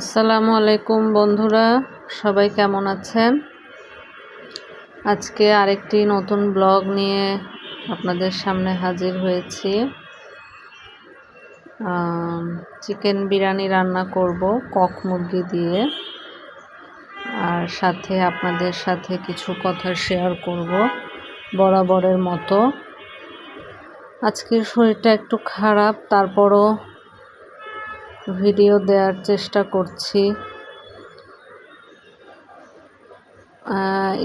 আসসালামু আলাইকুম বন্ধুরা, সবাই কেমন আছেন? আজকে আরেকটি নতুন ব্লগ নিয়ে আপনাদের সামনে হাজির হয়েছি। চিকেন বিরিয়ানি রান্না করব কক মুরগি দিয়ে। আর সাথে আপনাদের সাথে কিছু কথা শেয়ার করব বরাবরের মতো। আজকের শরীরটা একটু খারাপ, তারপরও ভিডিও দেওয়ার চেষ্টা করছি।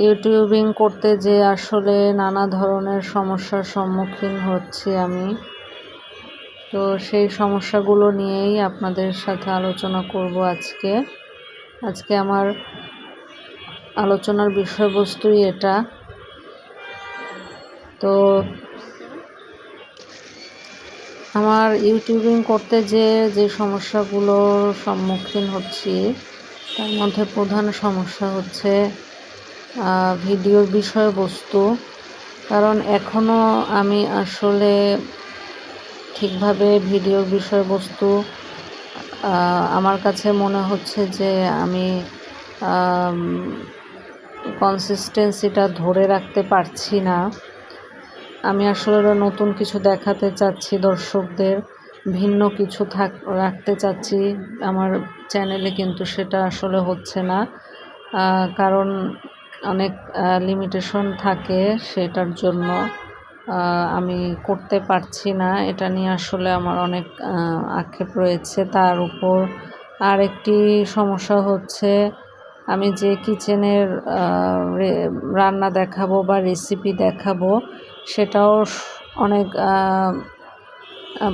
ইউটিউবিং করতে যে আসলে নানা ধরনের সমস্যার সম্মুখীন হচ্ছি আমি। তো সেই সমস্যাগুলো নিয়েই আপনাদের সাথে আলোচনা করব আজকে। আজকে আমার আলোচনার বিষয়বস্তুই এটা। তো আমার ইউটিউবিং করতে যে যে সমস্যাগুলোর সম্মুখীন হচ্ছি, তার মধ্যে প্রধান সমস্যা হচ্ছে ভিডিওর বিষয়বস্তু। কারণ এখনও আমি আসলে ঠিকভাবে ভিডিওর বিষয়বস্তু আমার কাছে মনে হচ্ছে যে আমি কনসিস্টেন্সিটা ধরে রাখতে পারছি না। আমি আসলে নতুন কিছু দেখাতে চাচ্ছি, দর্শকদের ভিন্ন কিছু থাক, রাখতে চাচ্ছি। আমার চ্যানেলে কিন্তু সেটা আসলে হচ্ছে না। কারণ অনেক লিমিটেশন থাকে সেটার জন্য। আমি করতে পারছি না। এটা নিয়ে আসলে আমার অনেক আক্ষেপ রয়েছে। তার উপর আরেকটি সমস্যা হচ্ছে, আমি যে কিচেনের রান্না দেখাবো বা রেসিপি দেখাবো সেটাও অনেক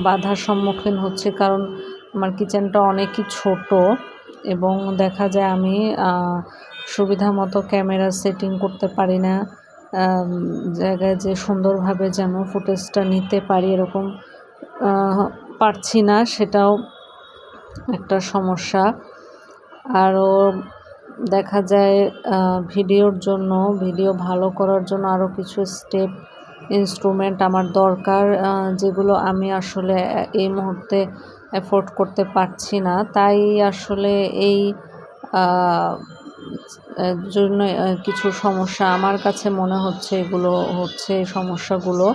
বাধার সম্মুখীন হচ্ছে। কারণ আমার কিচেনটা অনেকই ছোট এবং দেখা যায় আমি সুবিধা মতো ক্যামেরা সেটিং করতে পারি না। জায়গায় যে সুন্দরভাবে যেন ফুটেজটা নিতে পারি এরকম পারছি না, সেটাও একটা সমস্যা। আরও দেখা যায় ভিডিওর জন্য, ভিডিও ভালো করার জন্য আরও কিছু স্টেপ ইনস্ট্রুমেন্ট আমার দরকার যেগুলো আমি আসলে এই মুহূর্তে অ্যাফোর্ড করতে পারছি না। তাই আসলে এই জন্য কিছু সমস্যা আমার কাছে মনে হচ্ছে এগুলো হচ্ছে সমস্যাগুলো।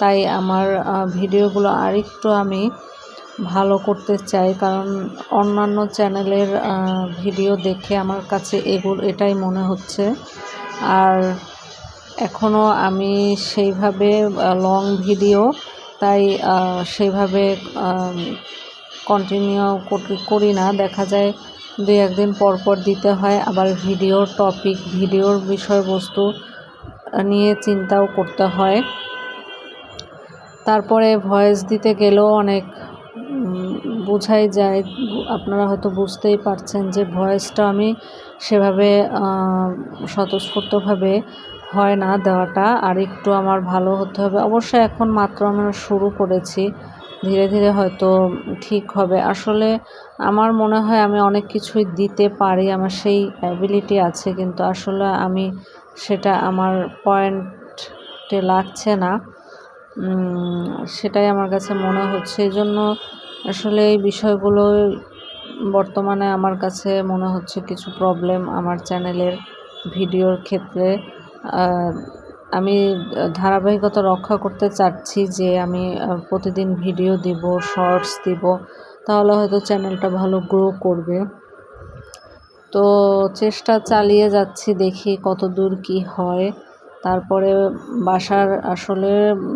তাই আমার ভিডিওগুলো আরেকটু আমি ভালো করতে চাই, কারণ অন্যান্য চ্যানেলের ভিডিও দেখে আমার কাছে এগুলো, এটাই মনে হচ্ছে। আর এখনও আমি সেইভাবে লং ভিডিও তাই সেইভাবে কন্টিনিউ করি না। দেখা যায় দুই একদিন পর পর দিতে হয়, আবার ভিডিওর টপিক ভিডিওর বিষয়বস্তু নিয়ে চিন্তাও করতে হয়। তারপরে ভয়েস দিতে গেলেও অনেক বোঝাই যায়। আপনারা হয়তো বুঝতেই পারছেন যে ভয়েসটা আমি সেভাবে স্বতঃস্ফূর্তভাবে হয় না দেওয়াটা আর একটু আমার ভালো হতে হবে। অবশ্যই এখন মাত্র আমরা শুরু করেছি। ধীরে ধীরে হয়তো ঠিক হবে। আসলে আমার মনে হয় আমি অনেক কিছুই দিতে পারি, আমার সেই অ্যাবিলিটি আছে, কিন্তু আসলে আমি সেটা আমার পয়েন্টে লাগছে না। সেটাই আমার কাছে মনে হচ্ছে। এই জন্য আসলে এই বিষয়গুলো বর্তমানে আমার কাছে মনে হচ্ছে কিছু প্রবলেম আমার চ্যানেলের ভিডিওর ক্ষেত্রে। আমি ধারাবাহিকতা রক্ষা করতে চাচ্ছি যে আমি প্রতিদিন ভিডিও দিব, শর্টস দিব, তাহলে হয়তো চ্যানেলটা ভালো গ্রো করবে। তো চেষ্টা চালিয়ে যাচ্ছি, দেখি কত দূর কী হয়। তারপরে বাসার আসলে,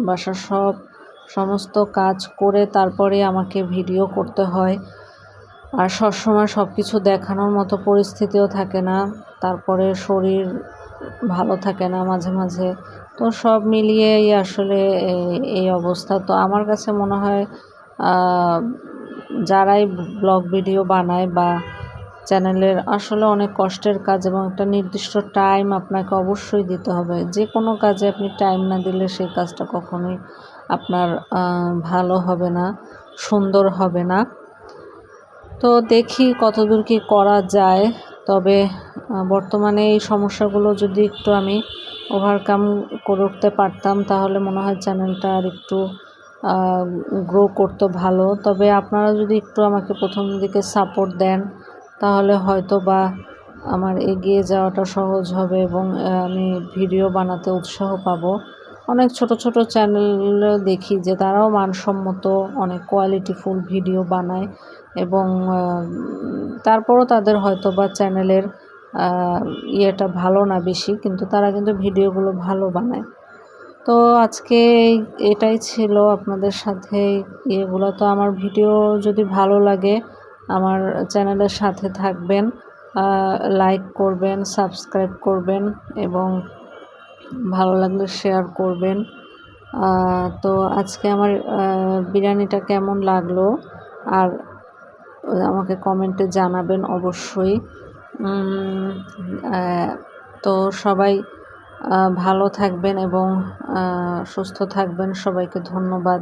বাসার সব সমস্ত কাজ করে তারপরে আমাকে ভিডিও করতে হয়। আর সবসময় সব কিছু দেখানোর মতো পরিস্থিতিও থাকে না। তারপরে শরীর ভালো থাকে না মাঝে মাঝে। তো সব মিলিয়েই আসলে এই অবস্থা। তো আমার কাছে মনে হয় যারাই ব্লগ ভিডিও বানায় বা চ্যানেলের আসলে অনেক কষ্টের কাজ এবং একটা নির্দিষ্ট টাইম আপনাকে অবশ্যই দিতে হবে। যে কোনো কাজে আপনি টাইম না দিলে সেই কাজটা কখনোই আপনার ভালো হবে না, সুন্দর হবে না। তো দেখি কতদূর কি করা যায়। তবে বর্তমানে এই সমস্যাগুলো যদি একটু আমি ওভারকাম করে উঠতে পারতাম, তাহলে মনে হয় চ্যানেলটা আর একটু গ্রো করতো ভালো। তবে আপনারা যদি একটু আমাকে প্রথম দিকে সাপোর্ট দেন, তাহলে হয়তো বা আমার এগিয়ে যাওয়াটা সহজ হবে এবং আমি ভিডিও বানাতে উৎসাহ পাবো। অনেক ছোট ছোট চ্যানেল দেখি যে তারাও মানসম্মত, অনেক কোয়ালিটিফুল ভিডিও বানায় এবং তারপরও তাদের হয়তো বা চ্যানেলের ইয়েটা ভালো না বেশি, কিন্তু তারা কিন্তু ভিডিওগুলো ভালো বানায়। তো আজকে এটাই ছিল আপনাদের সাথে ইয়েগুলো তো আমার ভিডিও যদি ভালো লাগে, আমার চ্যানেলের সাথে থাকবেন লাইক করবেন, সাবস্ক্রাইব করবেন এবং ভালো লাগলে শেয়ার করবেন। তো আজকে আমার বিরিয়ানিটা কেমন লাগল, আর আমাকে কমেন্টে জানাবেন অবশ্যই। তো সবাই ভালো থাকবেন এবং সুস্থ থাকবেন। সবাইকে ধন্যবাদ।